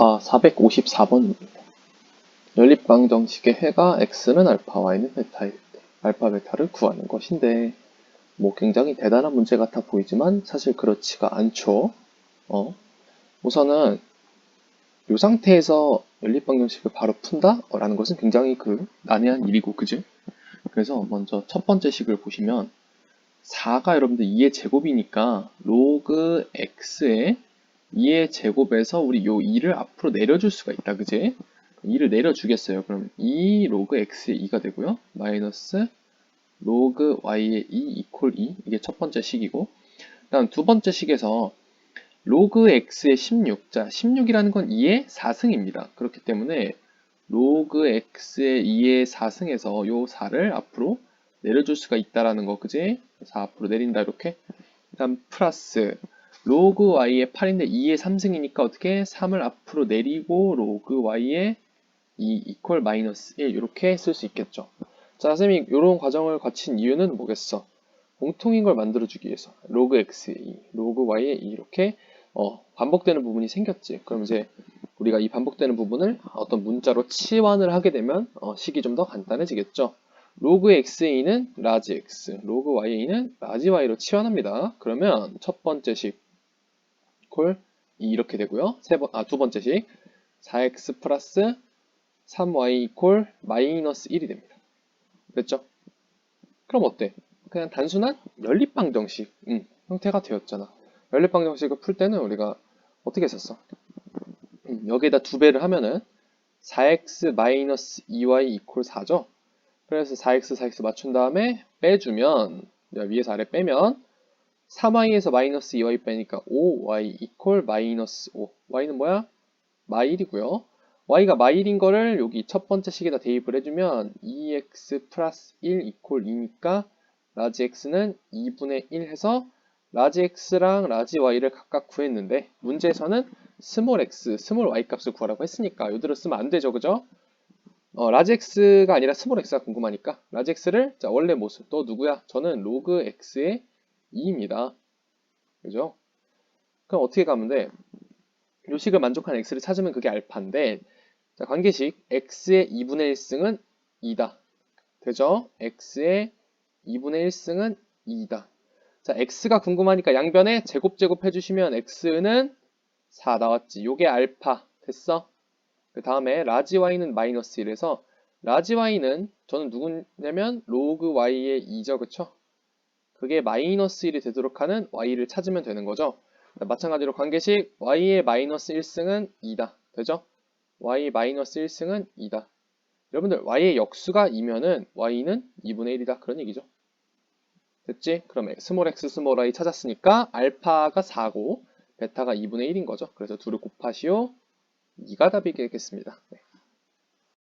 아, 454번입니다. 연립방 정식의 해가 x는 알파, y는 베타일 때 알파, 베타를 구하는 것인데 뭐 굉장히 대단한 문제 같아 보이지만 사실 그렇지가 않죠. 어? 우선은 이 상태에서 연립방 정식을 바로 푼다? 라는 것은 굉장히 그 난해한 일이고 그죠? 그래서 먼저 첫 번째 식을 보시면 4가 여러분들 2의 제곱이니까 로그 x의 2의 제곱에서 우리 요 2를 앞으로 내려줄 수가 있다. 그지? 2를 내려주겠어요. 그럼 2 로그 x의 2가 되고요. 마이너스 로그 y의 2 이퀄 2 이게 첫 번째 식이고 다음 두 번째 식에서 로그 x의 16 자, 16이라는 건 2의 4승입니다. 그렇기 때문에 로그 x의 2의 4승에서 요 4를 앞으로 내려줄 수가 있다라는 거 그지? 4 앞으로 내린다 이렇게 다음 플러스 로그 y의 8인데 2의 3승이니까 어떻게 3을 앞으로 내리고 로그 y의 2 이퀄 마이너스 1 이렇게 쓸 수 있겠죠. 자, 선생님이 이런 과정을 거친 이유는 뭐겠어? 공통인 걸 만들어주기 위해서 로그 x의 2, 로그 y의 2 이렇게 어, 반복되는 부분이 생겼지. 그럼 이제 우리가 이 반복되는 부분을 어떤 문자로 치환을 하게 되면 어, 식이 좀 더 간단해지겠죠. 로그 x의 2는 라지 x, 로그 y의 2는 라지 y로 치환합니다. 그러면 첫 번째 식 콜2 이렇게 되고요. 세 번, 아, 두 번째 식 4x 플러스 3y 이퀄 마이너스 1이 됩니다. 됐죠? 그럼 어때? 그냥 단순한 연립방 정식 음, 형태가 되었잖아. 연립방 정식을 풀 때는 우리가 어떻게 썼어? 음, 여기에다 두 배를 하면은 4x 마이너스 2y 이퀄 4죠? 그래서 4x, 4x 맞춘 다음에 빼주면 위에서 아래 빼면 3y에서 마이너스 2y 빼니까 5y 이퀄 마이너스 5 y는 뭐야? 마일이고요. y가 마일인 거를 여기 첫 번째 식에다 대입을 해주면 2x 플러스 1 이퀄 2니까 라지 x는 2분의 1 해서 라지 x랑 라지 y를 각각 구했는데 문제에서는 스몰 x, 스몰 y 값을 구하라고 했으니까 요대로 쓰면 안 되죠. 그죠? 어, 라지 x가 아니라 스몰 x가 궁금하니까 라지 x를 자 원래 모습 또 누구야? 저는 로그 x의 2입니다. 그죠? 그럼 어떻게 가면 돼? 요식을 만족하는 x를 찾으면 그게 알파인데 자, 관계식 x의 2분의 1승은 2다. 되죠? x의 2분의 1승은 2다. 자, x가 궁금하니까 양변에 제곱 제곱 해주시면 x는 4 나왔지. 요게 알파. 됐어? 그 다음에 라지 y는 마이너스 1에서 라지 y는 저는 누구냐면 로그 y의 2죠. 그쵸? 그게 마이너스 1이 되도록 하는 y를 찾으면 되는 거죠. 마찬가지로 관계식 y의 마이너스 1승은 2다. 되죠? y 마이너스 1승은 2다. 여러분들 y의 역수가 2면은 y는 2분의 1이다. 그런 얘기죠. 됐지? 그럼 스몰 x 스몰 y 찾았으니까 알파가 4고 베타가 2분의 1인 거죠. 그래서 둘을 곱하시오. 2가 답이 되겠습니다.